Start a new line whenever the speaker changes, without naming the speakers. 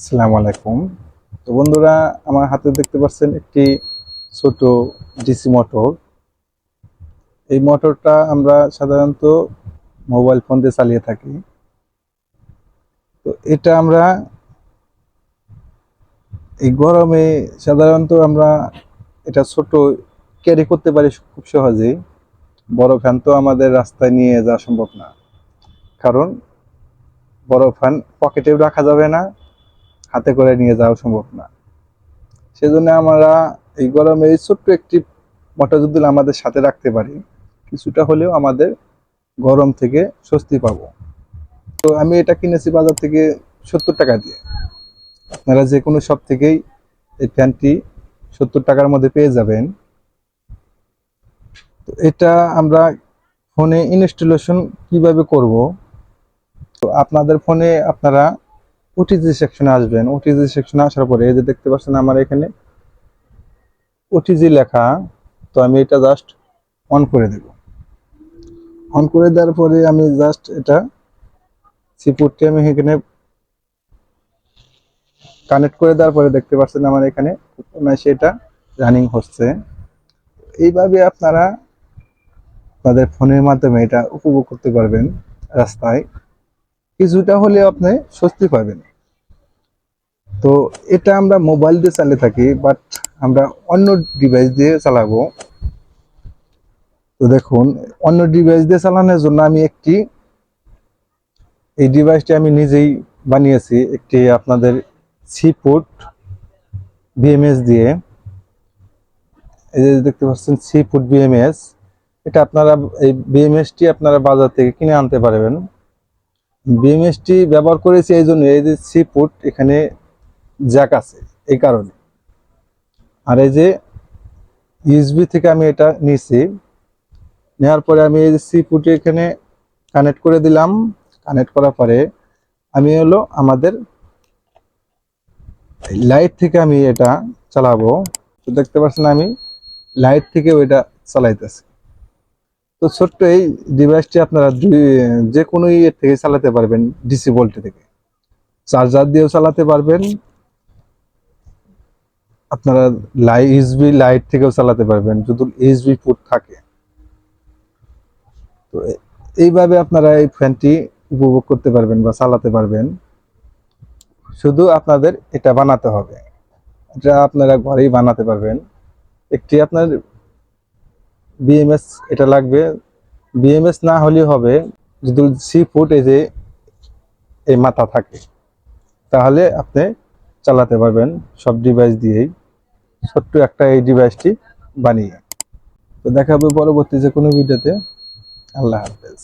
আসসালামু আলাইকুম। তো বন্ধুরা, আমার হাতে দেখতে পাচ্ছেন একটি ছোট ডিসি মোটর। এই মোটরটা আমরা সাধারণত মোবাইল ফোন দিয়ে চালিয়ে থাকি। তো এটা আমরা এই গরমে সাধারণত আমরা এটা ছোট ক্যারি করতে পারি খুব সহজেই। বড় ফ্যান তো আমাদের রাস্তায় নিয়ে যাওয়া সম্ভব না। কারণ বড় ফ্যান পকেটেও রাখা যাবে না হাতে করে নিয়ে যাওয়া সম্ভব না। সেজন্য আমরা এই গরমে এই ছোট্ট একটি মোটর যদি আমাদের সাথে রাখতে পারি। কিছুটা হলেও আমাদের গরম থেকে স্বস্তি পাবো। তো আমি এটা কিনেছি বাজার থেকে সত্তর টাকা দিয়ে। আপনারা যে কোনো সব থেকেই এই ফ্যানটি সত্তর টাকার মধ্যে পেয়ে যাবেন। তো এটা আমরা ফোনে ইনস্টলেশন কীভাবে করব? তো আপনাদের ফোনে আপনারা ওটিজি সেকশনে আসবেন। ওটিজি সেকশনে আসার পরে এই যে দেখতে পাচ্ছেন আমার এখানে ওটিজি লেখা, তো আমি এটা জাস্ট অন করে দেব। অন করে দেওয়ার পরে আমি জাস্ট এটা সিপুটটি আমি এখানে কানেক্ট করে দেওয়ার পরে দেখতে পাচ্ছেন আমার এখানে সেটা রানিং হচ্ছে। এইভাবে আপনারা তাদের ফোনের মাধ্যমে এটা উপভোগ করতে পারবেন রাস্তায়। কিছুটা হলে আপনি স্বস্তি পাবেন। তো এটা আমরা মোবাইল দিয়ে চালিয়ে থাকি বাট আমরা অন্য ডিভাইস দিয়ে চালাবো। তো দেখুন, অন্য ডিভাইস দিয়ে চালানোর জন্য আমি একটি, এই ডিভাইসটি আমি নিজেই বানিয়েছি, একটি আপনাদের সিপুট বিএমএস দিয়ে। এই যে দেখতে পাচ্ছেন সিপুট বিএমএস এটা আপনারা এই বিএমএসটি আপনারা বাজার থেকে কিনে আনতে পারবেন। বিএমএসটি ব্যবহার করেছি এই জন্য, এই যে সি ফুট এখানে জ্যাক আছে, এই কারণে। আর এই যে ইউএসবি থেকে আমি এটা নিয়েছি নেওয়ার পরে আমি এই যে সি ফুটে এখানে কানেক্ট করে দিলাম। কানেক্ট করার পরে আমি হলো আমাদের লাইট থেকে আমি এটা চালাবো। তো দেখতে পাচ্ছেন আমি, লাইট থেকে ওইটা চালাইতেছি। তো ছোট্ট এই ডিভাইসটি আপনারা যে কোনো ইয়ে থেকে চালাতে পারবেন ডিসি ভোল্টে থেকে। চার্জার দিয়েও চালাতে পারবেন। আপনারা লাই ইউএসবি লাইট থেকেও চালাতে পারবেন, যদি ইউএসবি পুট থাকে। তো এইভাবে আপনারা এই ফ্যানটি উপভোগ করতে পারবেন বা চালাতে পারবেন। শুধু আপনাদের এটা বানাতে হবে। এটা আপনারা ঘরেই বানাতে পারবেন। একটি আপনার বিএমএস এটা লাগবে। বিএমএস না হলেও হবে, যদি সি ফুট এই যে এই মাথা থাকে, তাহলে আপনি চালাতে পারবেন সব ডিভাইস দিয়েই। ছোট্ট একটা এই ডিভাইসটি বানিয়ে। তো দেখা হবে পরবর্তী যে কোনো ভিডিওতে আল্লাহ হাফেজ।